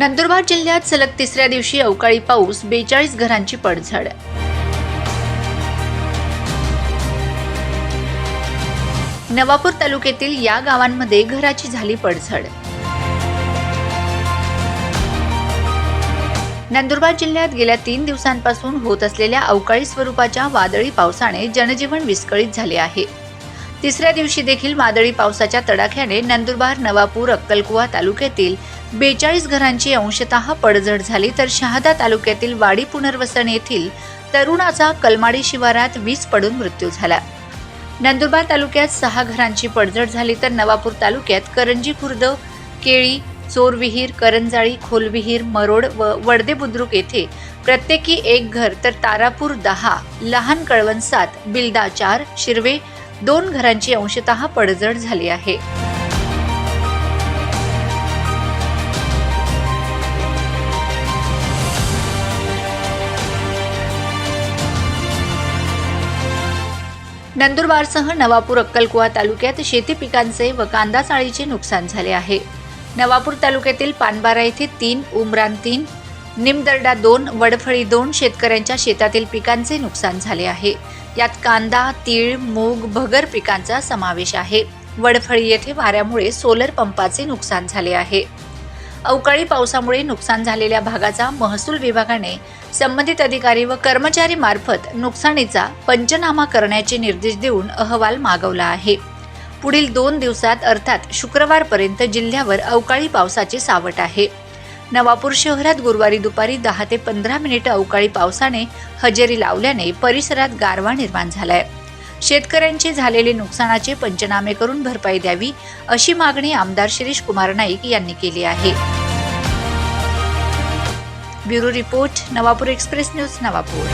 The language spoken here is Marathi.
नंदुरबार जिल्ह्यात सलग तिसऱ्या दिवशी अवकाळी पाऊस बेचाळीस घरांची पडझड. नवापूर तालुक्यातील या गावांमध्ये घराची झाली पडझड. नंदुरबार जिल्ह्यात गेल्या तीन दिवसांपासून होत असलेल्या अवकाळी स्वरूपाच्या वादळी पावसाने जनजीवन विस्कळीत झाले आहे. तिसऱ्या दिवशी देखील वादळी पावसाच्या तडाख्याने नंदुरबार नवापूर अक्कलकुवा तालुक्यातील बेचाळीस घरांची अंशतः पडझड झाली तर शहादा तालुक्यातील वाडी पुनर्वसन येथील तरुणाचा कलमाडी शिवारात वीज पडून मृत्यू झाला. नंदुरबार तालुक्यात सहा घरांची पडझड झाली तर नवापूर तालुक्यात करंजी खुर्द केळी चोरविहीर करंजाळी खोलविहीर मरोड व वडदे बुद्रुक येथे प्रत्येकी एक घर तर तारापूर दहा लहान कळवण सात बिलदा चार शिरवे दोन घरांची अंशतः पडझड झाली आहे. नंदुरबारसह नवापूर अक्कलकुवा तालुक्यात शेती पिकांचे व कांदा चाळीचे नुकसान झाले आहे. नवापूर तालुक्यातील पानबारा येथे तीन उमरान तीन निमदर्डा दोन वडफळी दोन शेतकऱ्यांच्या शेतातील पिकांचे नुकसान झाले आहे. यात कांदा तीळ मूग भगर पिकांचा समावेश आहे. वडफळी येथे वाऱ्यामुळे सोलर पंपाचे नुकसान झाले आहे. अवकाळी पावसामुळे नुकसान झालेल्या भागाचा महसूल विभागाने संबंधित अधिकारी व कर्मचारी मार्फत नुकसानीचा पंचनामा करण्याचे निर्देश देऊन अहवाल मागवला आहे. पुढील दोन दिवसात अर्थात शुक्रवारपर्यंत जिल्ह्यावर अवकाळी पावसाचे सावट आहे. नवापूर शहरात गुरुवारी दुपारी दहा ते पंधरा मिनिटं अवकाळी पावसाने हजेरी लावल्याने परिसरात गारवा निर्माण झालाय. शेतकऱ्यांचे झालेले नुकसानाचे पंचनामे करून भरपाई द्यावी अशी मागणी आमदार शिरीष कुमार नाईक यांनी केली आहे. Bureau report Navapur express news Navapur.